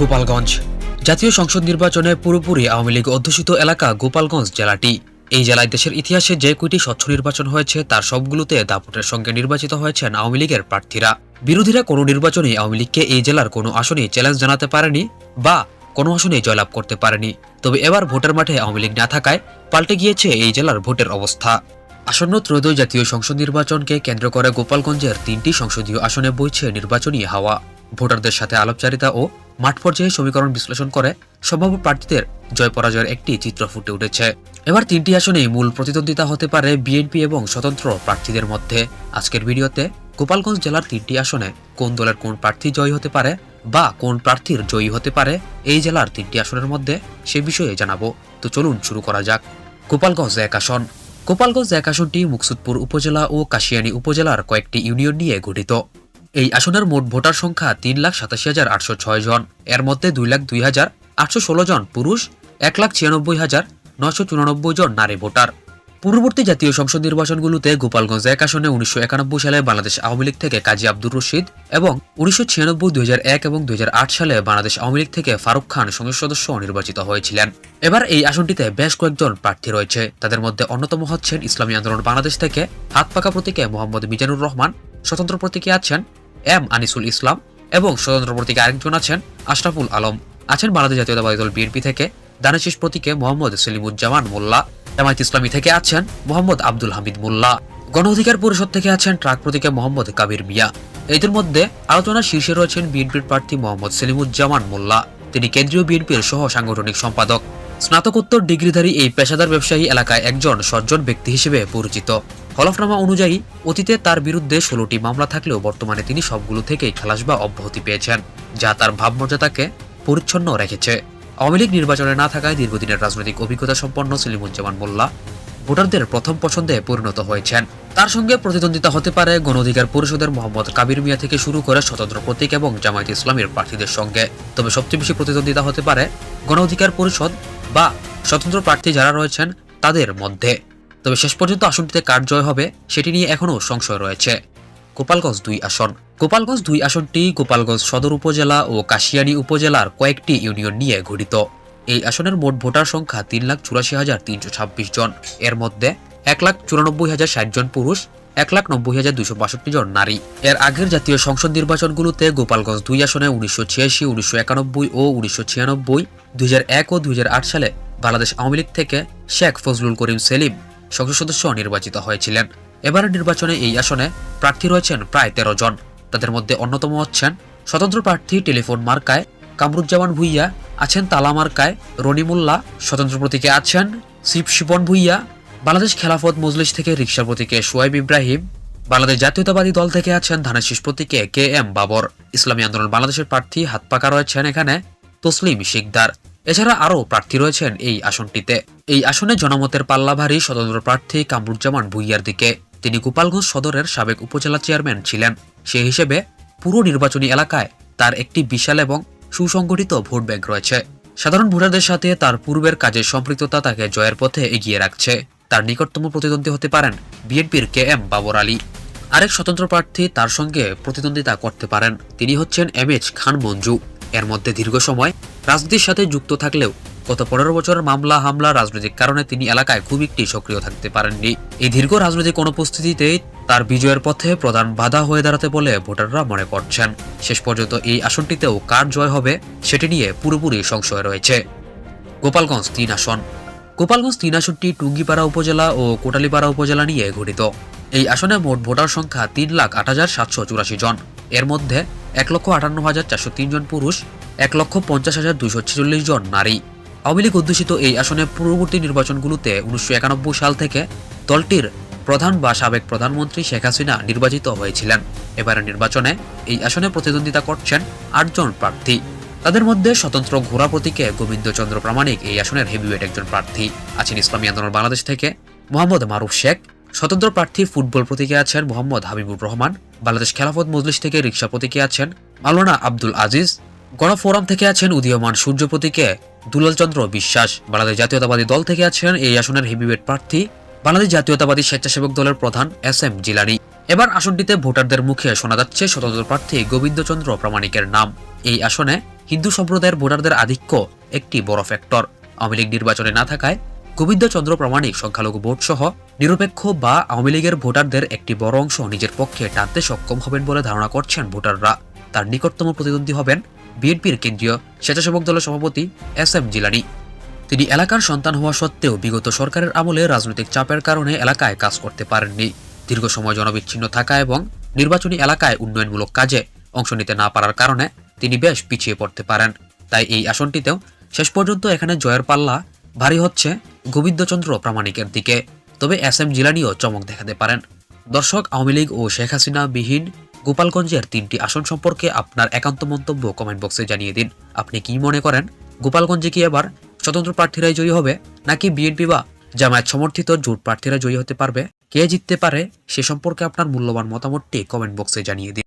গোপালগঞ্জ। জাতীয় সংসদ নির্বাচনে পুরোপুরি আওয়ামী লীগ অধ্যুষিত এলাকা গোপালগঞ্জ জেলাটি। এই জেলায় দেশের ইতিহাসে যে কয়টি স্বচ্ছ নির্বাচন হয়েছে, তার সবগুলোতে দাপটের সঙ্গে নির্বাচিত হয়েছেন আওয়ামী লীগের প্রার্থীরা। বিরোধীরা কোনো নির্বাচনে আওয়ামী লীগকে এই জেলার কোনো আসনে চ্যালেঞ্জ জানাতে পারেনি বা কোনো আসনে জয়লাভ করতে পারেনি। তবে এবার ভোটের মাঠে আওয়ামী লীগ না থাকায় পাল্টে গিয়েছে এই জেলার ভোটের অবস্থা। আসন্ন ত্রয়োদশ জাতীয় সংসদ নির্বাচনকে কেন্দ্র করে গোপালগঞ্জের তিনটি সংসদীয় আসনে বইছে নির্বাচনী হাওয়া। ভোটারদের সাথে আলাপচারিতা ও মাঠ পর্যায়ে সমীকরণ বিশ্লেষণ করে সম্ভাব্য প্রার্থীদের জয় পরাজয়ের একটি চিত্র ফুটে উঠেছে। এবার তিনটি আসনেই মূল প্রতিদ্বন্দ্বিতা হতে পারে বিএনপি এবং স্বতন্ত্র প্রার্থীদের মধ্যে। আজকের ভিডিওতে গোপালগঞ্জ জেলার তিনটি আসনে কোন দলের কোন প্রার্থী জয়ী হতে পারে বা কোন প্রার্থীর জয়ী হতে পারে এই জেলার তিনটি আসনের মধ্যে সে বিষয়ে জানাব। তো চলুন শুরু করা যাক। গোপালগঞ্জ এক আসন। গোপালগঞ্জ এক আসনটি মুকসুদপুর উপজেলা ও কাশিয়ানী উপজেলার কয়েকটি ইউনিয়ন নিয়ে গঠিত। এই আসনের মোট ভোটার সংখ্যা তিন লাখ সাতাশি হাজার আটশো ছয় জন। এর মধ্যে দুই লাখ দুই হাজার আটশো ষোলো জন পুরুষ, এক লাখ ছিয়ানব্বই হাজার নশো চুরানব্বই জন নারী ভোটার। পূর্ববর্তী জাতীয় সংসদ নির্বাচনগুলোতে গোপালগঞ্জ এক আসনে উনিশশো একানব্বই সালে বাংলাদেশ আওয়ামী লীগ থেকে কাজী আব্দুর রশিদ এবং উনিশশো ছিয়ানব্বই, দুই এক এবং দুই হাজার আট সালে বাংলাদেশ আওয়ামী লীগ থেকে ফারুক খান সংসদ সদস্য নির্বাচিত হয়েছিলেন। এবার এই আসনটিতে বেশ কয়েকজন প্রার্থী রয়েছে। তাদের মধ্যে অন্যতম হচ্ছেন ইসলামী আন্দোলন বাংলাদেশ থেকে হাত পাকা প্রতীকে মোহাম্মদ মিজানুর রহমান, স্বতন্ত্র প্রতীকে আছেন এম আনিসুল ইসলাম এবং স্বতন্ত্র প্রতীকে আরেকজন আছেন আশরাফুল আলম। আছেন বাংলাদেশ জাতীয়তাবাদী দল বিএনপি থেকে দানাশিস প্রতীকে মোহাম্মদ সেলিমুজ্জামান মোল্লা। জামায়াত ইসলামী থেকে আছেন মোহাম্মদ আব্দুল হামিদ মোল্লা। গণ অধিকার পরিষদ থেকে আছেন ট্রাক প্রতীকে মোহাম্মদ কাবির মিয়া। এদের মধ্যে আলোচনার শীর্ষে রয়েছেন বিএনপির প্রার্থী মোহাম্মদ সেলিমুজ্জামান মোল্লা। তিনি কেন্দ্রীয় বিএনপির সহ সাংগঠনিক সম্পাদক। স্নাতকোত্তর ডিগ্রিধারী এই পেশাদার ব্যবসায়ী এলাকায় একজন সজ্জন ব্যক্তি হিসেবে পরিচিত। হলফনামা অনুযায়ী, অতীতে তার বিরুদ্ধে ষোলোটি মামলা থাকলেও বর্তমানে তিনি সবগুলো থেকেই খালাস বা অব্যাহতি পেয়েছেন, যা তার ভাবমর্যাদাকে পরিচ্ছন্ন রেখেছে। আওয়ামী লীগ নির্বাচনে না থাকায় দীর্ঘদিনের রাজনৈতিক অভিজ্ঞতা সম্পন্ন সেলিমুজ্জামান মোল্লা ভোটারদের প্রথম পছন্দে পরিণত হয়েছেন। তার সঙ্গে প্রতিদ্বন্দ্বিতা হতে পারে গণ অধিকার পরিষদের মোহাম্মদ কাবির মিয়া থেকে শুরু করে স্বতন্ত্র প্রতীক এবং জামায়াত ইসলামের প্রার্থীদের সঙ্গে। তবে সবচেয়ে বেশি প্রতিদ্বন্দ্বিতা হতে পারে গণ অধিকার পরিষদ বা স্বতন্ত্র প্রার্থী যারা রয়েছেন, তাদের মধ্যে। তবে শেষ পর্যন্ত আসনটিতে কার জয় হবে, সেটি নিয়ে এখনও সংশয় রয়েছে। গোপালগঞ্জ দুই আসন। গোপালগঞ্জ দুই আসনটি গোপালগঞ্জ সদর উপজেলা ও কাশিয়ানী উপজেলার কয়েকটি ইউনিয়ন নিয়ে গঠিত। এই আসনের মোট ভোটার সংখ্যা তিন লাখ চুরাশি হাজার তিনশো ছাব্বিশ জন। এর মধ্যে এক লাখ চুরানব্বই হাজার ষাট জন পুরুষ এক লাখ নব্বই হাজার দুশো বাষট্টি জন নারী। এর আগের জাতীয় সংসদ নির্বাচনগুলোতে গোপালগঞ্জ দুই আসনে উনিশশো ছিয়াশি, উনিশশো একানব্বই ও উনিশশো ছিয়ানব্বই, দুই এক ও দুই হাজার আট সালে বাংলাদেশ আওয়ামী লীগ থেকে শেখ ফজলুল করিম সেলিম সংসদ সদস্য নির্বাচিত হয়েছিলেন। এবারের নির্বাচনে এই আসনে প্রার্থী রয়েছেন প্রায় তেরো জন। তাদের মধ্যে অন্যতম হচ্ছেন স্বতন্ত্র প্রার্থী টেলিফোন মার্কায় কামরুজ্জামান ভুইয়া, আছেন তালা মার্কায় রনিমুল্লাহ স্বতন্ত্র প্রতীকে আছেন শিব শিপন ভুইয়া বাংলাদেশ খেলাফত মজলিস থেকে রিক্সা প্রতীকে সোয়াইব ইব্রাহিম, বাংলাদেশ জাতীয়তাবাদী দল থেকে আছেন ধানের প্রতীকে কে এম বাবর। ইসলামী আন্দোলন বাংলাদেশের প্রার্থী হাত পাকা রয়েছেন এখানে তসলিম শিকদার। এছাড়া আরও প্রার্থী রয়েছেন এই আসনটিতে। এই আসনে জনমতের পাল্লাভারী স্বতন্ত্র প্রার্থী কামরুজ্জামান ভুইয়ার দিকে। তিনি গোপালগঞ্জ সদরের সাবেক উপজেলা চেয়ারম্যান ছিলেন। সে হিসেবে পুরো নির্বাচনী এলাকায় তার একটি বিশাল এবং সুসংগঠিত ভোট ব্যাংক রয়েছে। সাধারণ ভোটারদের সাথে তার পূর্বের কাজের সম্পৃক্ততা তাকে জয়ের পথে এগিয়ে রাখছে। তার নিকটতম প্রতিদ্বন্দ্বী হতে পারেন বিএনপির কে এম বাবর আলী। আরেক স্বতন্ত্র প্রার্থী তার সঙ্গে প্রতিদ্বন্দ্বিতা করতে পারেন তিনি হচ্ছেন এম এইচ খান মঞ্জু। এর মধ্যে দীর্ঘ সময় রাজনীতির সাথে যুক্ত থাকলেও গত পনেরো বছরের মামলা হামলা রাজনৈতিক কারণে তিনি এলাকায় খুব একটি সক্রিয় থাকতে পারেননি। এই দীর্ঘ রাজনৈতিক অনুপস্থিতিতেই তার বিজয়ের পথে প্রধান বাধা হয়ে দাঁড়াতে বলে ভোটাররা মনে করছেন। শেষ পর্যন্ত এই আসনটিতেও কার জয় হবে সেটি নিয়ে পুরোপুরি সংশয় রয়েছে। গোপালগঞ্জ তিন আসন। গোপালগঞ্জ তিন আসনটি টুঙ্গিপাড়া উপজেলা ও কোটালীপাড়া উপজেলা নিয়ে গঠিত। এই আসনে মোট ভোটার সংখ্যা তিন লাখ আট হাজার সাতশো চুরাশি জন। এর মধ্যে এক লক্ষ আটান্ন হাজার চারশো তিন জন পুরুষ, এক লক্ষ পঞ্চাশ হাজার দুশো ছেচল্লিশ জন নারী। আওয়ামী লীগ অধ্যুষিত এই আসনে পূর্ববর্তী নির্বাচনগুলোতে উনিশশো একানব্বই সাল থেকে দলটির প্রধান বা সাবেক প্রধানমন্ত্রী শেখ হাসিনা নির্বাচিত হয়েছিলেন। এবারের নির্বাচনে এই আসনে প্রতিদ্বন্দ্বিতা করছেন আটজন প্রার্থী। তাদের মধ্যে স্বতন্ত্র ঘোড়া প্রতীকে গোবিন্দচন্দ্র প্রামাণিক, এই আসনের হেভিওয়েট একজন প্রার্থী আছেন ইসলামী আন্দোলন বাংলাদেশ থেকে। মোহাম্মদ মারুফ শেখ, স্বতন্ত্র প্রার্থী ফুটবল প্রতীকে আছেন মোহাম্মদ হাবিবুর রহমান, বাংলাদেশ খেলাফত মজলিস থেকে রিক্সা প্রতীকে আছেন মাওলানা আব্দুল আজিজ গণফোরাম থেকে আছেন উদীয়মান সূর্য প্রতীকে দুলাল চন্দ্র বিশ্বাস, বাংলাদেশ জাতীয়তাবাদী দল থেকে আছেন এই আসনের হেভিওয়েট প্রার্থী, বাংলাদেশ জাতীয়তাবাদী স্বেচ্ছাসেবক দলের প্রধান এস এম জিলানি। এবার আসনটিতে ভোটারদের মুখে শোনা যাচ্ছে স্বতন্ত্র প্রার্থী গোবিন্দচন্দ্র প্রামাণিকের নাম। এই আসনে হিন্দু সম্প্রদায়ের ভোটারদের আধিক্য একটি বড় ফ্যাক্টর আওয়ামী লীগ নির্বাচনে না থাকায় গোবিন্দচন্দ্র প্রামাণিক সংখ্যালঘু ভোট সহ নিরপেক্ষ বা আওয়ামী লীগের ভোটারদের একটি বড় অংশ নিজের পক্ষে টানতে সক্ষম হবেন বলে ধারণা করছেন ভোটাররা। তার নিকটতম প্রতিদ্বন্দ্বী হবেন বিএনপির কেন্দ্রীয় স্বেচ্ছাসেবক দলের সভাপতি এস এম জিলানি। তিনি এলাকার সন্তান হওয়া সত্ত্বেও বিগত সরকারের আমলে রাজনৈতিক চাপের কারণে এলাকায় কাজ করতে পারেননি। দীর্ঘ সময় জনবিচ্ছিন্ন থাকা এবং নির্বাচনী এলাকায় উন্নয়নমূলক কাজে অংশ নিতে না পারার কারণে তিনি বেশ পিছিয়ে পড়তে পারেন। তাই এই আসনটিতেও শেষ পর্যন্ত এখানে জয়ের পাল্লা ভারী হচ্ছে গোবিন্দচন্দ্র প্রামাণিকের দিকে। তবে এস এম জিলানিও চমক দেখাতে পারেন। দর্শক, আওয়ামী লীগ ও শেখ হাসিনা বিহীন গোপালগঞ্জের তিনটি আসন সম্পর্কে আপনার একান্ত মন্তব্য কমেন্ট বক্সে জানিয়ে দিন। আপনি কি মনে করেন, গোপালগঞ্জে কি এবার স্বতন্ত্র প্রার্থীরাই জয়ী হবে, নাকি বিএনপি বা জামায়াত সমর্থিত জোট প্রার্থীরা জয়ী হতে পারবে? কে জিততে পারে, সে সম্পর্কে আপনার মূল্যবান মতামতটি কমেন্ট বক্সে জানিয়ে দিন।